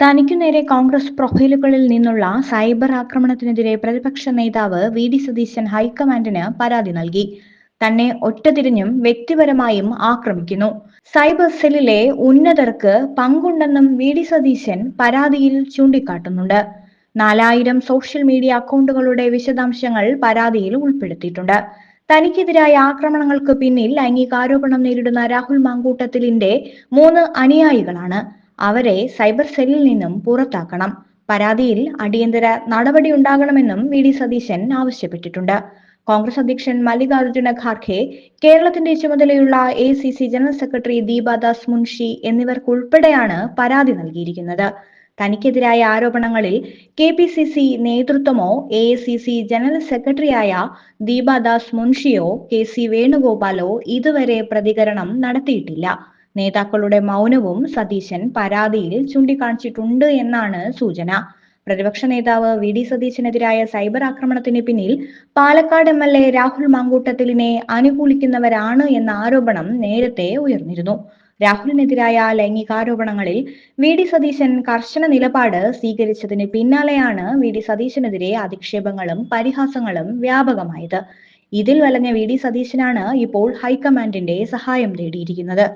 തനിക്കു നേരെ കോൺഗ്രസ് പ്രൊഫൈലുകളിൽ നിന്നുള്ള സൈബർ ആക്രമണത്തിനെതിരെ പ്രതിപക്ഷ നേതാവ് വി ഡി സതീശൻ ഹൈക്കമാൻഡിന് പരാതി നൽകി. തന്നെ ഒറ്റതിരിഞ്ഞും വ്യക്തിപരമായും ആക്രമിക്കുന്നു. സൈബർ സെല്ലിലെ ഉന്നതർക്ക് പങ്കുണ്ടെന്നും വി ഡി സതീശൻ പരാതിയിൽ ചൂണ്ടിക്കാട്ടുന്നുണ്ട്. നാലായിരം സോഷ്യൽ മീഡിയ അക്കൗണ്ടുകളുടെ വിശദാംശങ്ങൾ പരാതിയിൽ ഉൾപ്പെടുത്തിയിട്ടുണ്ട്. തനിക്കെതിരായ ആക്രമണങ്ങൾക്ക് പിന്നിൽ ലൈംഗികാരോപണം നേരിടുന്ന രാഹുൽ മാങ്കൂട്ടത്തിലിന്റെ മൂന്ന് അനുയായികളാണ്. അവരെ സൈബർ സെല്ലിൽ നിന്നും പുറത്താക്കണം. പരാതിയിൽ അടിയന്തര നടപടി ഉണ്ടാകണമെന്നും വി ഡി സതീശൻ ആവശ്യപ്പെട്ടിട്ടുണ്ട്. കോൺഗ്രസ് അധ്യക്ഷൻ മല്ലികാർജുന ഖാർഖെ കേരളത്തിന്റെ ചുമതലയുള്ള A C C general secretary Deepadas Munshi എന്നിവർക്കുൾപ്പെടെയാണ് പരാതി നൽകിയിരിക്കുന്നത്. തനിക്കെതിരായ ആരോപണങ്ങളിൽ കെ പി സി സി നേതൃത്വമോ എ സി സി ജനറൽ സെക്രട്ടറിയായ ദീപാദാസ് മുൻഷിയോ കെ സി വേണുഗോപാലോ ഇതുവരെ പ്രതികരണം നടത്തിയിട്ടില്ല. നേതാക്കളുടെ മൗനവും സതീശൻ പരാതിയിൽ ചൂണ്ടിക്കാണിച്ചിട്ടുണ്ട് എന്നാണ് സൂചന. പ്രതിപക്ഷ നേതാവ് വി ഡി സതീശനെതിരായ സൈബർ ആക്രമണത്തിന് പിന്നിൽ Palakkad M L A Rahul മാങ്കൂട്ടത്തിലിനെ അനുകൂലിക്കുന്നവരാണ് എന്ന ആരോപണം നേരത്തെ ഉയർന്നിരുന്നു. രാഹുലിനെതിരായ ലൈംഗികാരോപണങ്ങളിൽ വി ഡി സതീശൻ കർശന നിലപാട് സ്വീകരിച്ചതിന് പിന്നാലെയാണ് വി ഡി സതീശനെതിരെ അധിക്ഷേപങ്ങളും പരിഹാസങ്ങളും വ്യാപകമായത്. ഇതിൽ വലഞ്ഞ വി ഡി സതീശനാണ് ഇപ്പോൾ ഹൈക്കമാൻഡിന്റെ സഹായം തേടിയിരിക്കുന്നത്